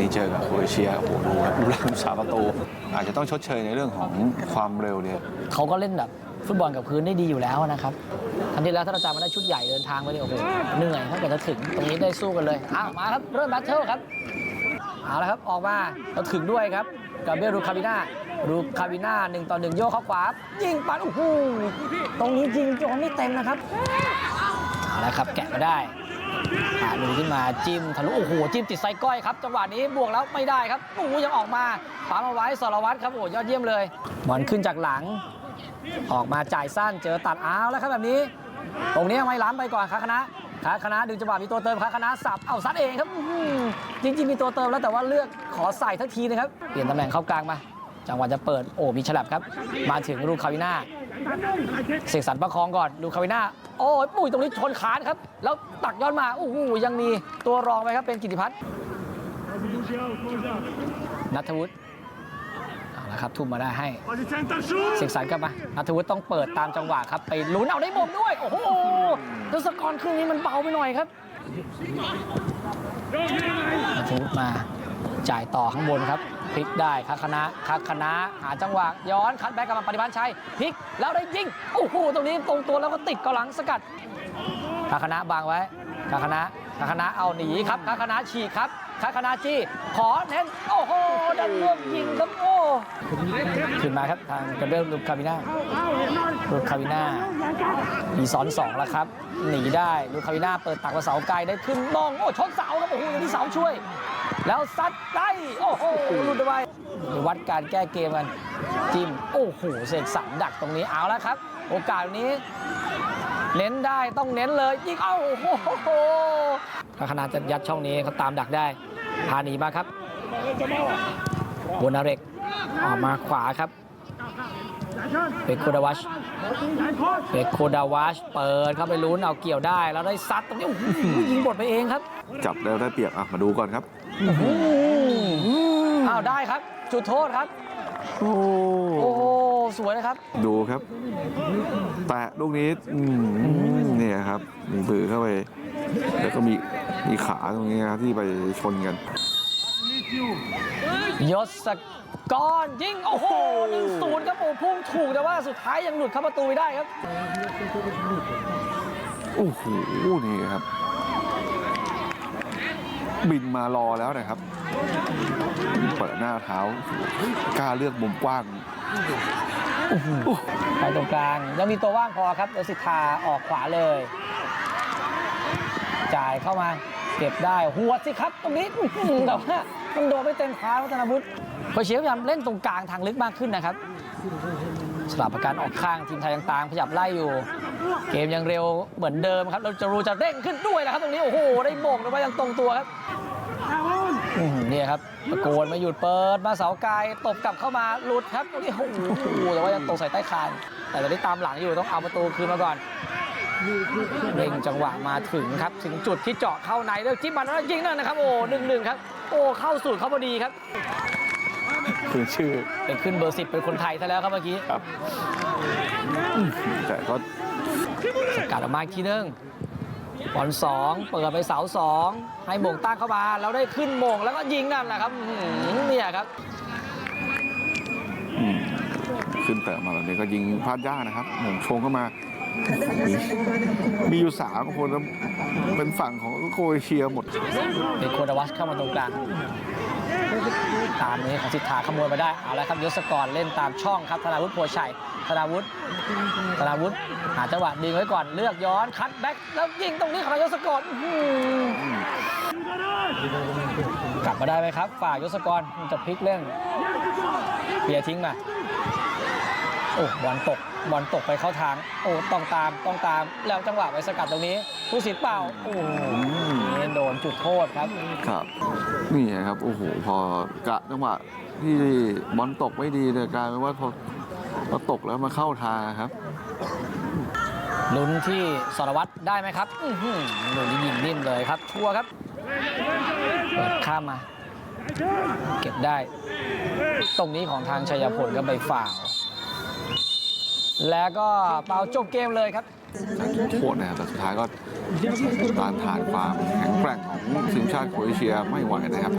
นี้เจอกับโครเอเชียโอ้โหดูครับดูแรงสาประตูอาจจะต้องชดเชยในเรื่องของความเร็วเนี่ยเขาก็เล่นแบบฟุตบอลกับพื้นได้ดีอยู่แล้วนะครับครั้งที่แล้วถ้าเราจำมาได้ชุดใหญ่เดินทางไปเนี่ยโอ้โหเหนื่อยถ้าเกิดจะถึงตรงนี้ได้สู้กันเลยอ้าวมาครับเริ่มแบทเทิลครับเอาละครับออกมาเราถึงด้วยครับกับเบลรูคาบิน่ารูคาบิน่าหนึ่งต่อหนึ่งโยกเข้าขวายิงปัดโอ้โหตรงนี้ยิงจนไม่เต็มนะครับเอาละครับแกะมาได้ ลุยขึ้นมาจิ้มทะลุโอ้โหจิ้มติดไซก้อยครับจังหวะนี้บวกแล้วไม่ได้ครับโอ้โหยังออกมาปามาไว้สรวัตรครับโอ้โหยอดเยี่ยมเลยบอลขึ้นจากหลัง ออกมาจ่ายสั้นเจอตัดอ้าวแล้วครับแบบนี้ ตรงนี้ไม่ล้ำไปก่อนคาคณะคาคณะดึงจังหวะมีตัวเติมคาคณะสับเอาซัดเองครับจริงๆมีตัวเติมแล้วแต่ว่าเลือกขอใส่ทักทีนะครับเปลี่ยนตำแหน่งเข้ากลางมา จังหวะจะเปิดโอ้มีฉลับครับ มาถึงลูกคาวิน่า เสกสรรประคองก่อนลูคาวิน่าโอ้ยปุ้ยตรงนี้ชนคานครับ แล้วตักย้อนมาโอ้โหยังมีตัวรองไปครับเป็นกิติพัฒน์นัทวุฒิเอาละครับทุ่มมาได้ให้เสกสรรกลับมานัทวุฒิต้องเปิดตามจังหวะครับ ไปลุ้นเอาได้มงด้วย โอ้โหทศกรครึ่งนี้มันเบาไปหน่อยครับนัทวุฒิมา จ่ายต่อข้างบนครับพลิกได้คาคณะคาคณะหาจังหวะย้อนคัดแบ็กกลับมาปฏิพันธ์ชัยพลิกแล้วได้ยิงโอ้โหตรงนี้ตรงตัวแล้วก็ติดกาหลังสกัดคาคณะบังไว้คาคณะคาคณะเอาหนีครับคาคณะฉีกครับคาคณะจี้ขอเน้นโอ้โหดันร่วมยิงครับโอ้ขึ้นมาครับทางกาเบรียลลูคาวิน่าลูคาวิน่ามีซ้อนสองแล้วครับหนีได้ลูคาวิน่าเปิดตักมาเสาไกลได้ขึ้นมองโอ้ชนเสาครับโอ้โหอย่างที่เสาช่วย แล้วซัดได้โอ้โหหลุดไปวัดการแก้เกมกันจิ้มโอ้โหเสกสรรดักตรงนี้เอาแล้วครับ โอกาสนี้ เน้นได้ต้องเน้นเลยยิงเอ้าโอ้โหถ้าขนาดจะยัดช่องนี้เขาตามดักได้พาหนีมาครับวนาเรกออกมาขวาครับ เบคโคดาวัชเบคโคดาวัชเปิดเข้าไปลุ้นเอาเกี่ยวได้แล้วได้ซัดตรงนี้โอ้โหยิงบดไปเองครับ จับแล้วได้เปรียบอะมาดูก่อนครับอ้าวได้ครับจุดโทษครับ โอ้โอ้โหสวยนะครับ ดูครับ แตะลูกนี้อืมเนี่ยครับมีปือเข้าไป แล้วก็มีมีขาตรงนี้ครับที่ไปชนกันยศ กรยิงโอ้โหหนึ่งศูนย์ครับโอ้พุ่งถูกแต่ว่าสุดท้ายยังหลุดเข้าประตูไม่ได้ครับโอ้โหนี่ครับ บินมารอแล้วนะครับเปิดหน้าเท้ากล้าเลือกมุมกว้างไปตรงกลางยังมีตัวว่างพอครับเดสิทธาออกขวาเลย จ่ายเข้ามา เก็บได้หัวดสิครับ ตรงนี้อื้อหือแต่ว่ามันโดนไม่เต็มเท้าวัฒนบุตร โคชเชียพยายามเล่นตรงกลางทางลึกมากขึ้นนะครับสลับประการออกข้างทีมไทยยังตามขยับไล่อยู่ เกมยังเร็วเหมือนเดิมครับเราจะรู้จะเร่งขึ้นด้วยนะครับ ตรงนี้โอ้โหได้โมงแต่ว่ายังตรงตัวครับนี่ครับตะโกนมาหยุดเปิดมาเสาไกลตบกลับเข้ามาหลุดครับตรงนี้โอ้โหแต่ว่ายังตกใส่ใต้คานแต่ตอนนี้ตามหลังอยู่ต้องเอาประตูคืนมาก่อนเร่งจังหวะมาถึงครับ ถึงจุดที่เจาะเข้าในแล้วจิ้มมันแล้วยิงนั่นนะครับ โอ้หนึ่งหนึ่งครับ โอ้เข้าสูตรเขาพอดีครับ คือชื่อเป็นขึ้นเบอร์สิบเป็นคนไทยซะแล้วครับเมื่อกี้ครับแต่ก็สกัดออกมาอีกทีนึงบอลสองเปิดไปเสาสองให้โมงตั้งเข้ามาแล้วได้ขึ้นโมงแล้วก็ยิงนั่นแหละครับอื้อหือเนี่ยครับอืมขึ้นเตะมาแบบนี้ก็ยิงพลาดยากนะครับหม่งชงเข้ามา มีมีอยู่สามคนแล้วเป็นฝั่งของโครเอเชียหมดเป็นโคดาวัชเข้ามาตรงกลาง ตามนี้ของสิทธาขโมยมาได้ เอาละครับยศกรเล่นตามช่องครับธนาวุฒิโพชัยธนาวุฒิธนาวุฒิหาจังหวะดึงไว้ก่อนเลือกย้อนคัดแบ็กแล้วยิงตรงนี้ของยศกรกลับมาได้ไหมครับ ฝ่ายยศกรจะพลิกเล่นเปียทิ้งมาโอ้บอลตกบอลตกไปเข้าทาง โอ้ต้องตามต้องตามแล้วจังหวะไปสกัดตรงนี้ผู้สิทธิ์เปล่าโอ้ โหนี่โดนจุดโทษครับ ครับ นี่ครับ โอ้โห พอกะจังหวะที่บอลตกไม่ดีเนี่ยกลายเป็นว่าพอพอตกแล้วมาเข้าทางครับ ลุ้นที่สรวัตรได้ไหมครับอื้อหือโดนยิงนิ่มเลยครับ ชัวร์ครับ เปิดข้ามมา เก็บได้ ตรงนี้ของทางชัยพลก็ไปฝ่าวแล้วก็เป่าจบเกมเลยครับ โทษนะครับแต่สุดท้ายก็ต้านทานความแข็งแกร่งของทีมชาติโครเอเชียไม่ไหวนะครับ